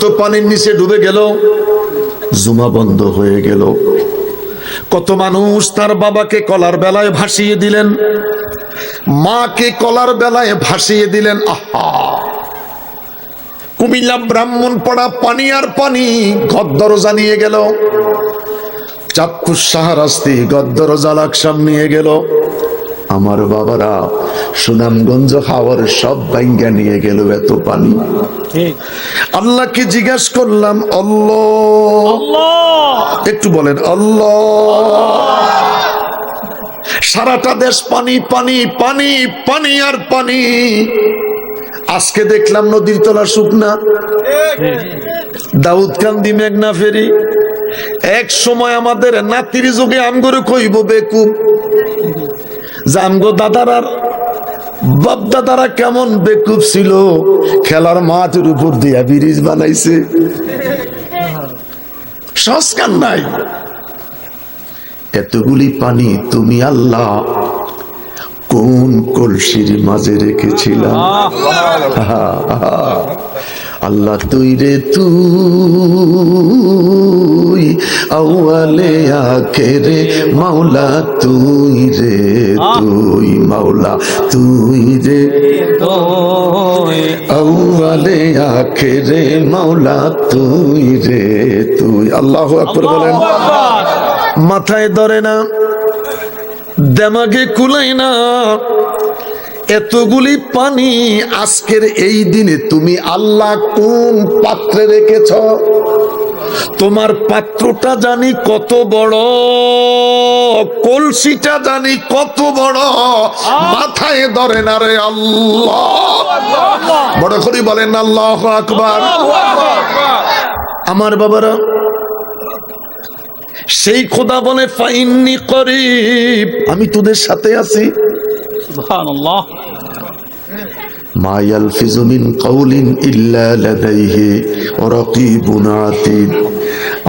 পর্যন্ত পানির নিচে ডুবে গেল, জুমা বন্ধ হয়ে গেল। কত মানুষ তার বাবাকে কলার বেলায় ভাসিয়ে দিলেন, মাকে কলার বেলায় ভাসিয়ে দিলেন, আহা! কুমিল্লা ব্রাহ্মণ পড়া পানি আর পানি গদ্দরজা নিয়ে গেল, চাক্ষুষ সাহারাস্তি গদ্দরজা লাকসাম নিয়ে গেল। আমার বাবারা সুনামগঞ্জ হাওয়ার সব বাইঙ্গা নিয়ে গেল এত পানি। আল্লাহকে জিজ্ঞাস করলাম আল্লাহ। একটু বলেন আল্লাহ। সারাটা দেশ পানি পানি পানি পানি আর পানি। আজকে দেখলাম নদীর তলা শুকনা। দাউদ কান্দি মেঘনা ফেরি। এক সময় আমাদের নাতির যুগে আমগরে কইব বেকুব। আর বাপ দাদারা কেমন বেকুব ছিল খেলার মাঠের উপর দিয়া ব্রিজ বানাইছে। সংস্কার নাই। এতগুলি পানি তুমি আল্লাহ কোন কলসির মাঝে রেখেছিলাম আল্লাহ তুই রে তুই আউয়ালে আখেরে মাওলা তুই রে তুই মাওলা তুই রে আউয়ালে আখেরে মাওলা তুই রে তুই। আল্লাহু আকবার বলেন। মাথায় ধরে না দেমাগে কুলাই না এতগুলি পানি আজকের এই দিনে তুমি আল্লাহ কোন পাত্রে রেখেছ? তোমার পাত্রটা জানি কত বড়, কলসিটা জানি কত বড়, মাথায় ধরে না রে আল্লাহ। বড় করে বলেন আল্লাহ আকবার। আমার বাবারা, সেই খোদা বলে, ফাইন্নি করিব। আমি তোদের সাথে আছি। সুবহানাল্লাহ। মা ইয়ালফিজু মিন কাউলিন ইল্লা লাদাইহি রাকিবুন আতীদ।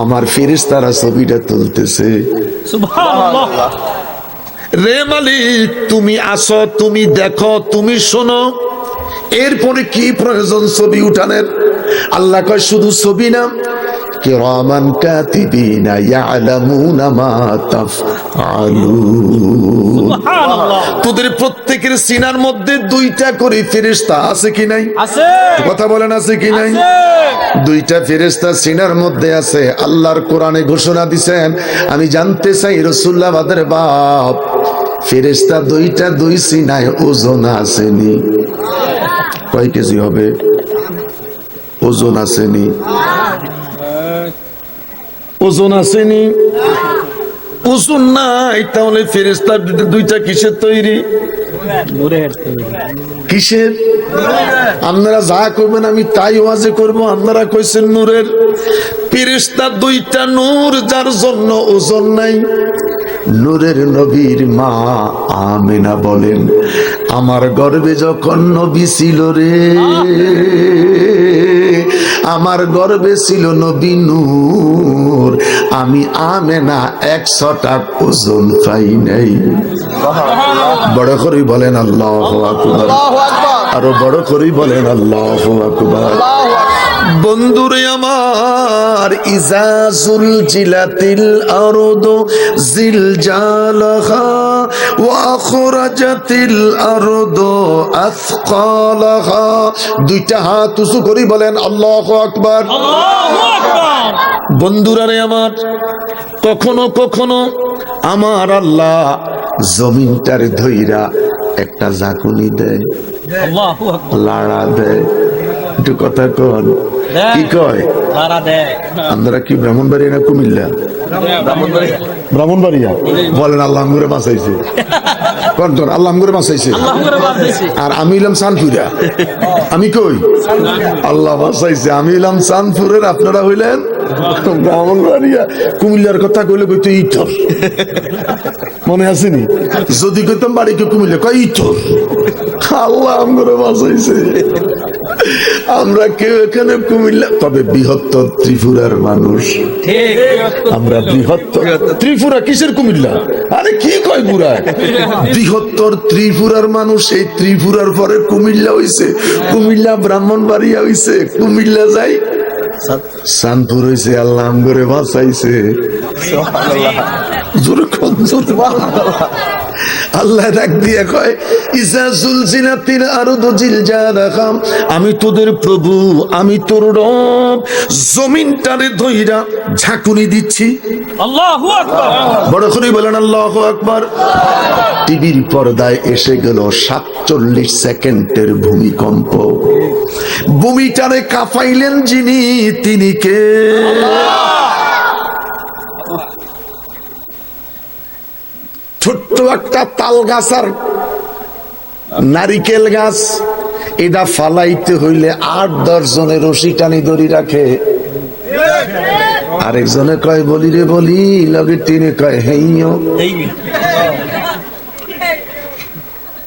আমার ফেরেশতারা ছবিটা তুলতেছে। সুবহানাল্লাহ। রে মালিক তুমি আসো তুমি দেখো তুমি শোনো। এরপরে কি প্রয়োজন ছবি উঠানের? আল্লাহ কয় শুধু ছবি না কিরামান কাতিবিনা ইয়ালামুনা মা তাফআলুন। সুবহানাল্লাহ। তোদের প্রত্যেকের সিনার মধ্যে দুইটা করে ফেরেশতা আছে কি নাই? আছে। কথা বলেন আছে কি নাই? আছে। দুইটা ফেরেশতা সিনার মধ্যে আছে। আল্লাহর কোরআনে ঘোষণা দিছেন আমি জানতে চাই রসুল্লাহ বাদের বাপ ফেরেশতা দুইটা দুই সিনায় ওজন আসেনি কয় কেজি হবে? ওজন আসেনি ওজন আসেনি। ওজন নাই, তাহলে ফেরেশতা দুইটা কিসের তৈরি? কিসের? আপনারা যা করবেন আমি তাই ওয়াজে করব। আপনারা কইছেন নূরের। ফেরেশতা দুইটা নূর, যার জন্য ওজন নাই। নূরের নবীর মা আমেনা বলেন, আমার গর্বে যখন নবী ছিল রে, আমার গর্বে ছিল নবী নূর। আমি আমেনা একশোটা ওজন পাই নাই। বড় করি বলেন আল্লাহ আকবার। আরও বড় করি বলেন আল্লাহ আকবার। বন্ধুরে আমার ইজাজুল জিলাতিল আরদ জিল জালাহা ওয়া আখরাজাতিল আরদ আথকালাহা। দুইটা হাত উঁচু করে বলেন আল্লাহু আকবার। আল্লাহু আকবার। বন্ধুরা রে আমার কখনো কখনো আমার আল্লাহ জমিনটার ধইরা একটা জাকুনি দেয় আল্লাহু আকবার। লাড়া দেয়। একটু কথা কন। কি কয়? আপনারা কি ব্রাহ্মণবাড়িয়া না কুমিল্লা? ব্রাহ্মণবাড়িয়া। বলেন আল্লাহ আমগুরে বাঁচাইছে। কন কন আল্লাহ বাঁচাইছে? করে বাদ দিছি আর আমি এলাম সানপুরা আমি কই? আল্লাহ বাঁচাইছে। আমি এলাম সানপুরের আপনারা হইলেন ব্রাহ্মণবাড়িয়া। কুমিল্লার কথা কইলে কইতো ইটর মনে আসেনি যদি কইতাম বাড়িকে কুমিল্লা কয় ইটর আল্লাহ আমগুরে বাঁচাইছে। আমরা কেউ এখানে কুমিল্লা তবে বৃহত্তর ত্রিপুরার মানুষ। আমরা বৃহত্তর ত্রিপুরা কিসের কুমিল্লা? আরে কি কয় বুড়া? বৃহত্তর ত্রিপুরার মানুষ এই ত্রিপুরার পরে কুমিল্লা হইছে। কুমিল্লা ব্রাহ্মণবাড়িয়া হইছে। কুমিল্লা যাই সানপুর হয়েছে আল্লাহ করে বাঁচাইছে। আল্লাহ ডাক দিয়ে কয় ইসা সুলসিলাতিল যা দেখাম আমি তোদের প্রভু, আমি তোর রব। জমিনটারে ধইরা ঝাঁকুনি দিচ্ছি টিভির পর্দায় এসে গেল সাতচল্লিশ সেকেন্ডের ভূমিকম্প। ভূমিটারে কাঁপাইলেন যিনি, তিনি কে? ছোট্ট একটা তাল গাছ আর নারিকেল গাছ, এটা ফালাইতে হইলে আট দশ জনে রশি টানি দড়ি রাখে। আরেকজনে কয় বলি রে বলি লগে টিনে কয় হেইও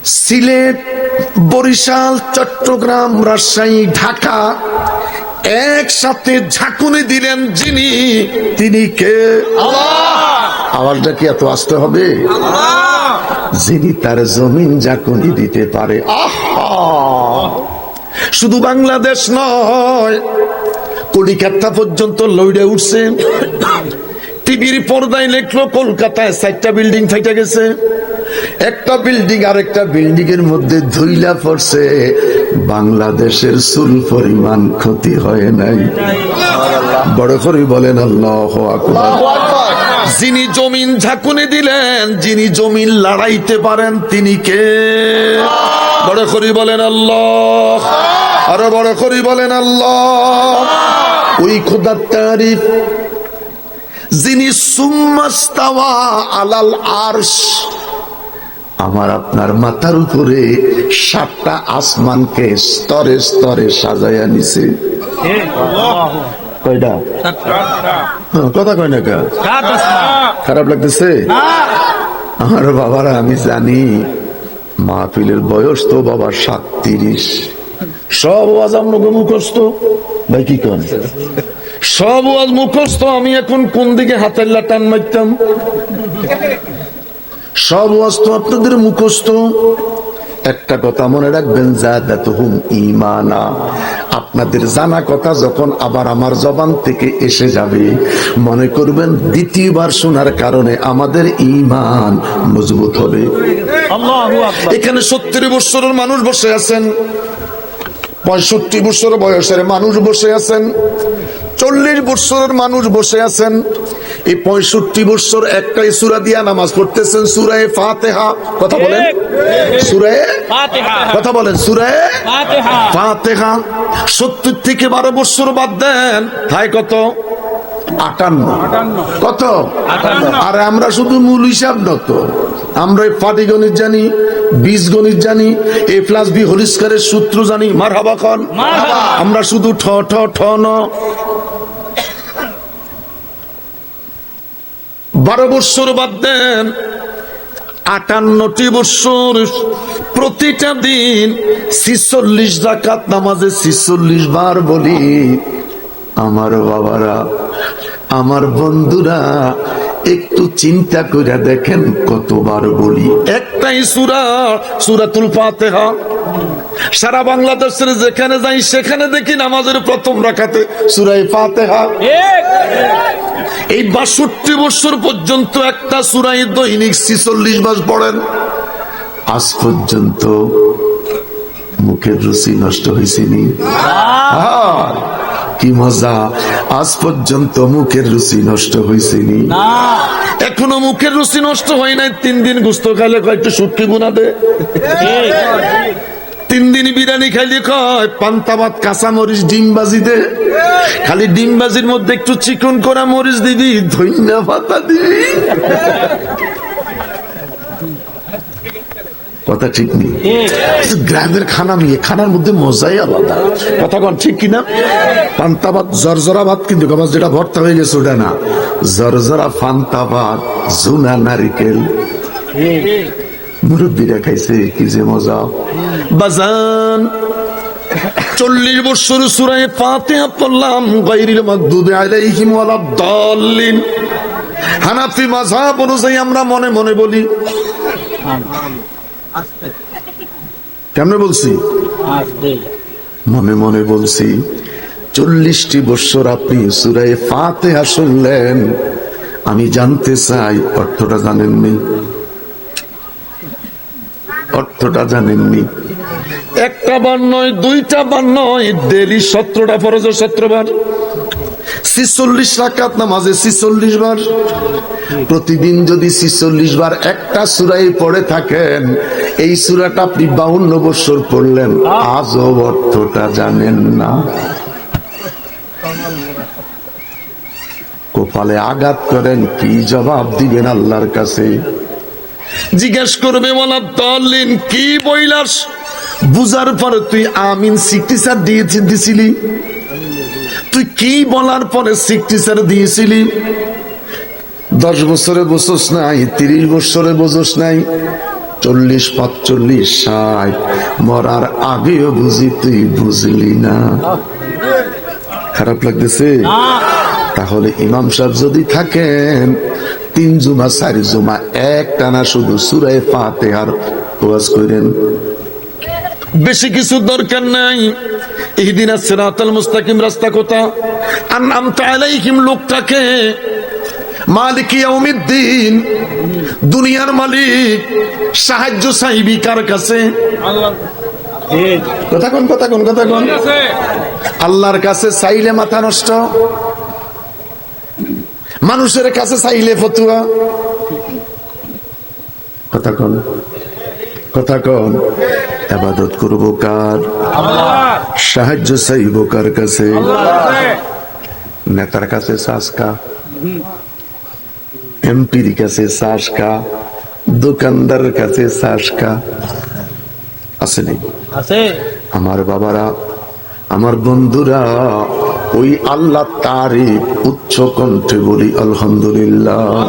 সিলেট বরিশাল চট্টগ্রাম রাজশাহী ঢাকা একসাথে ঝাঁকুনি দিলেন যিনি তিনি কে? আওয়াজটা কি এত আসতে হবে? যিনি তার জমিন ঝাঁকুনি দিতে পারে। আহা! শুধু বাংলাদেশ নয় কলিকাতা পর্যন্ত লইড়ে উঠছে। টিভির পর্দায় লেখলো, কলকাতায় চারটা বিল্ডিং ফাইটা গেছে। একটা বিল্ডিং আর একটা বিল্ডিং এর মধ্যে ধুইলা পড়ছে, বাংলাদেশের চুল পরিমাণ ক্ষতি হয় নাই। বড় করে বলেন, আল্লাহ যিনি জমিন ঝাঁকুনি দিলেন, যিনি জমিন লড়াইতে পারেন, তিনি কে? বড় করি বলেন, আল্লাহ। আরও বড় করি বলেন আল্লাহ। ওই খোদার তারিফ যিনি আলাল আরশ আমার আপনার মাথার উপরে সাতটা আসমানকে স্তরে স্তরে সাজাইয়া নিছে। কয়টা? হ্যাঁ, কথা কয় না খারাপ লাগতেছে? আমার বাবারা আমি জানি মাহফিলের বয়স তো বাবা সাত তিরিশ সব ওয়াজ আপনাকে মুখস্থ। ভাই কি কন? সব ওয়াজ মুখস্থ আমি এখন কোন দিকে হাতের লাটান মারতাম? সব ওয়াজ তো আপনাদের মুখস্থ। একটা কথা মনে রাখবেন ইমানা আপনাদের জানা কথা যখন আবার আমার জবান থেকে এসে যাবে মনে করবেন দ্বিতীয়বার শোনার কারণে আমাদের ইমান মজবুত হবে। এখানে সত্তর বৎসরের মানুষ বসে আছেন। পঁয়ষট্টি বৎসর বয়সের মানুষ বসে আছেন চল্লিশ বৎসরের মানুষ বসে আছেন। এই পঁয়ষট্টি বৎসর একটাই সুরা দিয়া নামাজ পড়তেছেন সুরায় ফাতেহা। কথা বলেন। সুরায় কথা বলেন সুরায় ফাতিহা। সত্তর থেকে বারো বৎসর বাদ দেন তাই কত? আটান্ন। কত? আর আমরা শুধু মূল হিসাব নত। আমরা এই পাটি গণিত জানি বীজ গণিত জানি এ প্লাস বি হরিস্কারের সূত্র জানি। মার হাবা খন আমরা শুধু ঠ ঠ ঠ ন। বারো বৎসর বাদ দেন আটান্নটি বৎসর। প্রতিটা দিন ছিচল্লিশ রাকাত নামাজে ছিচল্লিশ বার বলি আমার বাবারা আমার বন্ধুরা একটু চিন্তা করে দেখেন কতবার বলি। একটাই সুরা সুরাতুল ফাতেহা। সারা বাংলাদেশের যেখানে যাই সেখানে দেখি নামাজের প্রথম রাখাতে সুরাই ফাতেহা। এই বাষট্টি বছর পর্যন্ত একটা সুরাই দৈনিক ছিচল্লিশ মাস পড়েন। আজ পর্যন্ত মুখের রুচি নষ্ট হয়েছিনি আর কি মজা? আজ পর্যন্ত মুখের রুচি নষ্ট হয়েছিনি না। এখনও মুখের রুচি নষ্ট হয় নাই। তিন দিন গুস্ত খাইলে কয়েকটা সুটকি গুনা দে। তিন দিন বিরিয়ানি খাইলে কয় পান্তা ভাত কাঁচা মরিচ ডিম বাজি দে। খালি ডিম বাজির মধ্যে একটু চিকন করা মরিচ দিবি ধন্যা পাতা দিবি। কথা ঠিক নেই। গ্রামের খানা নিয়ে, খানার মধ্যে মজাই আলাদা। কথা কন, ঠিক কিনা? পান্তা ভাত জরজরা ভাত কিন্তু যেটা ভর্তা হয়ে গেছে, ওটা না। জরজরা পান্তা ভাত জুনা, নারিকেল। মুরব্বীরা খাইছে, কি যে মজা। বাজান, চল্লিশ বছর সুরায় পাতে পড়লাম গাইরিল মাগদুবে আলাইহিম ওয়ালাদ দাল্লিন। হানাফি মাযহাব অনুযায়ী আমরা মনে মনে বলি কেমনে বলছি? মনে মনে বলছি, চল্লিশটি বৎসর আপনি সুরায় ফাতেহা শুনলেন। আমি জানতে চাই, অর্থটা জানেননি? অর্থটা জানেননি? একটা বার নয়, দুইটা বার নয় ডেলি সত্রটা ফরজ সত্রবার বার। ছিচল্লিশ রাকাত নামাজে ছিচল্লিশ বার। প্রতিদিন যদি ছিচল্লিশ বার একটা সুরাই পড়ে থাকেন, এই সুরাটা আপনি বাউন্ন বছর পড়লেন। আজও অর্থটা জানেন না। কপালে আঘাত করেন, কি জবাব দিবেন আল্লাহর কাছে? জিজ্ঞেস করবে বলা দলিন কি বইলাস? বুঝার পরে তুই আমিন সিগনেচার দিয়েছি, দিছিলি? তুই কি বলার পরে সিগনেচার দিয়েছিলি? দশ বছরে বসোস নাই তিরিশ বছরে বসোস নাই চল্লিশ পাঁচচল্লিশ ষাট মরার আগেও বুঝি তুই বুঝলি না। খারাপ লাগতেছে? তাহলে ইমাম সাহেব যদি থাকেন তিন জুমা চারি জুমা এক টানা শুধু সুরায় পাতে আর ওয়াজ করেন বেশি কিছু দরকার নাই। ইহদিনা সিরাতাল মুস্তাকিম রাস্তা কোথা? আর নাম তাইলাইহিম লোকটাকে মালিক দুনিয়ার মালিক, সাহায্য চাইবি কার কাছে? কথা কোন কথা কোন কথা কোন আল্লাহর কাছে চাইলে মাথা নষ্ট, মানুষের কাছে চাইলে ফতুয়া। কথা কন কথা কন আবাদত করব কার? সাহায্য চাইব কার কাছে? নেতার কাছে শাসকা এমপির কাছে শাসকা দোকানদার কাছে শাসকা আসেনি। আছে। আমার বাবারা আমার বন্ধুরা ওই আল্লাহ তারই উচ্চ কণ্ঠে বলি আলহামদুলিল্লাহ।